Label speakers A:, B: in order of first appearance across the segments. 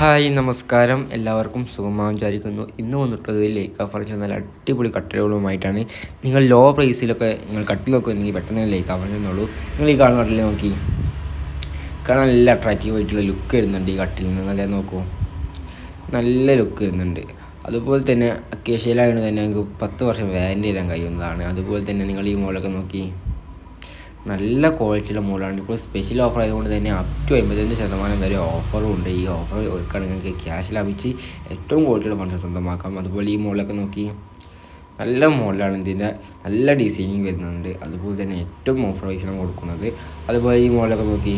A: Hi നമസ്കാരം. എല്ലാവർക്കും സുഖമാവും വിചാരിക്കുന്നു. ഇന്ന് വന്നിട്ടുള്ളത് ലേക്ക് ഫർണിച്ചർ നല്ല അടിപൊളി കട്ടിലുകളുമായിട്ടാണ്. നിങ്ങൾ ലോ പ്രൈസിലൊക്കെ നിങ്ങൾ കട്ടിൽ നോക്കുന്നെങ്കിൽ പെട്ടെന്ന് ലേക്ക ഫർണിച്ചർ നിങ്ങൾ ഈ കാണുന്ന കട്ടിൽ നോക്കി. കാരണം നല്ല അട്രാക്റ്റീവ് ആയിട്ടുള്ള ലുക്ക് വരുന്നുണ്ട് ഈ കട്ടിൽ നിങ്ങളെ നോക്കൂ. നല്ല ലുക്ക് വരുന്നുണ്ട്. അതുപോലെ തന്നെ അക്കേഷ്യയിലായതുകൊണ്ട് തന്നെ നിങ്ങൾക്ക് പത്ത് വർഷം വാരന്റി തരാൻ കഴിയുന്നതാണ്. അതുപോലെ തന്നെ നിങ്ങൾ ഈ മോളൊക്കെ നോക്കി. നല്ല ക്വാളിറ്റിയുള്ള മോഡലാണ് ഇപ്പോൾ സ്പെഷ്യൽ ഓഫർ ആയതുകൊണ്ട് തന്നെ അപ് ടു അമ്പത്തഞ്ച് ശതമാനം വരെ ഓഫറും ഉണ്ട്. ഈ ഓഫർ ഒരുക്കുകയാണെങ്കിൽ നിങ്ങൾക്ക് ക്യാഷ് ലാഭിച്ച് ഏറ്റവും ക്വാളിറ്റിയുള്ള ഫണ്ട് സ്വന്തമാക്കാം. അതുപോലെ ഈ മോഡലൊക്കെ നോക്കി നല്ല മോഡലാണ് ഇതിന്റെ നല്ല ഡിസൈനിങ് വരുന്നുണ്ട്. അതുപോലെ തന്നെ ഏറ്റവും ഓഫർ വൈസാണ് കൊടുക്കുന്നത്. അതുപോലെ ഈ മോഡലൊക്കെ നോക്കി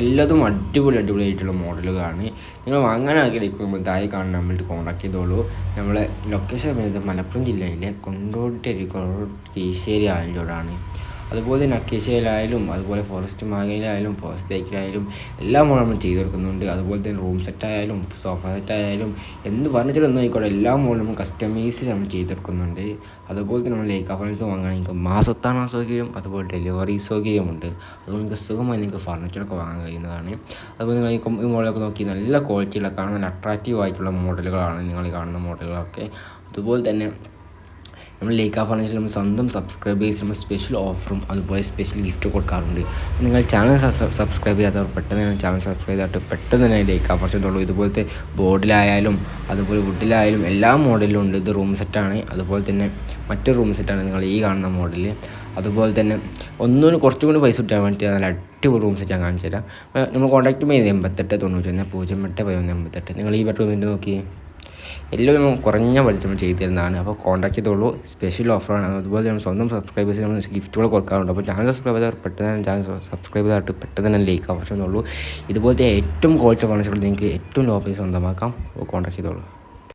A: എല്ലാതും അടിപൊളി അടിപൊളി ആയിട്ടുള്ള മോഡലുകളാണ്. നിങ്ങൾ വാങ്ങാൻ ആഗ്രഹിക്കുമ്പോൾ താഴെ കാണുന്ന നമ്മളുടെ കോൺടാക്ട് ചെയ്തോളൂ. നമ്മളെ ലൊക്കേഷൻ വരുന്നത് മലപ്പുറം ജില്ലയിലെ കൊണ്ടോട്ടി കീശ്ശേരി ആയഞ്ചോടാണ് അതുപോലെ തന്നെ അക്കേഷ്യയിലായാലും അതുപോലെ ഫോറസ്റ്റ് മാങ്ങയിലായാലും ഫോറസ്റ്റ് തേക്കിലായാലും എല്ലാം നമ്മൾ ചെയ്തു കൊടുക്കുന്നുണ്ട്. അതുപോലെ തന്നെ റൂം സെറ്റായാലും സോഫ സെറ്റായാലും എന്ന് ഫർണിച്ചർ ഒന്നും ആയിക്കോട്ടെ എല്ലാ മോഡലും നമ്മൾ കസ്റ്റമൈസ് നമ്മൾ ചെയ്തെടുക്കുന്നുണ്ട് അതുപോലെ തന്നെ നമ്മൾ ലേക്ക് ഫർണിച്ചർ വാങ്ങുകയാണെങ്കിൽ മാസത്താണ് സൗകര്യം അതുപോലെ ഡെലിവറി സൗകര്യമുണ്ട് അതുകൊണ്ട് നിങ്ങൾക്ക് സുഖമായി നിങ്ങൾക്ക് ഫർണിച്ചറൊക്കെ വാങ്ങാൻ കഴിയുന്നതാണ്. അതുപോലെ നിങ്ങൾ ഈ മോഡലൊക്കെ നോക്കി നല്ല ക്വാളിറ്റിയുള്ള കാണുന്ന നല്ല അട്രാക്റ്റീവ് ആയിട്ടുള്ള മോഡലുകളാണ് നിങ്ങൾ കാണുന്ന മോഡലുകളൊക്കെ അതുപോലെ തന്നെ നമ്മൾ ലേക്ക ഫർണിച്ചർ നമ്മൾ സ്വന്തം സബ്സ്ക്രൈബേഴ്സ് നമ്മൾ സ്പെഷ്യൽ ഓഫറും അതുപോലെ സ്പെഷ്യൽ ഗിഫ്റ്റ് കൊടുക്കാറുണ്ട്. നിങ്ങൾ ചാനൽ സബ്സ്ക്രൈബ് ചെയ്യാത്തവർ പെട്ടെന്ന് തന്നെ ചാനൽ സബ്സ്ക്രൈബ് ചെയ്തിട്ട് പെട്ടെന്ന് തന്നെ ലേക്ക തുള്ളൂ ഇതുപോലത്തെ ബോർഡിലായാലും അതുപോലെ വുഡിലായാലും എല്ലാ മോഡലിലും ഉണ്ട്. ഇത് റൂം സെറ്റാണ് അതുപോലെ തന്നെ മറ്റൊരു റൂം സെറ്റാണ് നിങ്ങൾ ഈ കാണുന്ന മോഡൽ അതുപോലെ തന്നെ ഒന്നും കുറച്ചും കൂടി പൈസ കിട്ടാൻ വേണ്ടി നല്ല അടിപൊളി റൂം സെറ്റ് ഞാൻ കാണിച്ചു തരാം നമ്മൾ കോൺടാക്ട് ചെയ്യുന്നത് എൺപത്തെട്ട് തൊണ്ണൂറ്റൊന്ന് പൂജ്യം എട്ട് പതിനൊന്ന് എൺപത്തെട്ട്. നിങ്ങൾ ഈ ബെഡ്റൂമിന്റെ നോക്കി? എല്ലാം കുറഞ്ഞ വലിച്ചും ചെയ്തു തരുന്നതാണ് അപ്പോൾ കോൺടാക്ട് ചെയ്തോളൂ. സ്പെഷ്യൽ ഓഫറാണ് അതുപോലെ നമ്മൾ സ്വന്തം സബ്സ്ക്രൈബേഴ്സിന് നമ്മൾ ഗിഫ്റ്റുകൾ കൊടുക്കാറുണ്ട്. അപ്പോൾ ചാനൽ സബ്സ്ക്രൈബ് ചെയ്താൽ പെട്ടെന്ന് തന്നെ ചാനൽ സബ്സ്ക്രൈബ് ചെയ്തിട്ട് പെട്ടെന്ന് തന്നെ ലൈക്ക് ആവശ്യമെന്നുള്ളൂ ഇതുപോലത്തെ ഏറ്റവും ക്വാളിറ്റി ഫർണിച്ചറുകൾ നിങ്ങൾക്ക് ഏറ്റവും ലോ പ്രൈസ് സ്വന്തമാക്കാം. അപ്പോൾ കോൺടാക്ട് ചെയ്തോളൂ.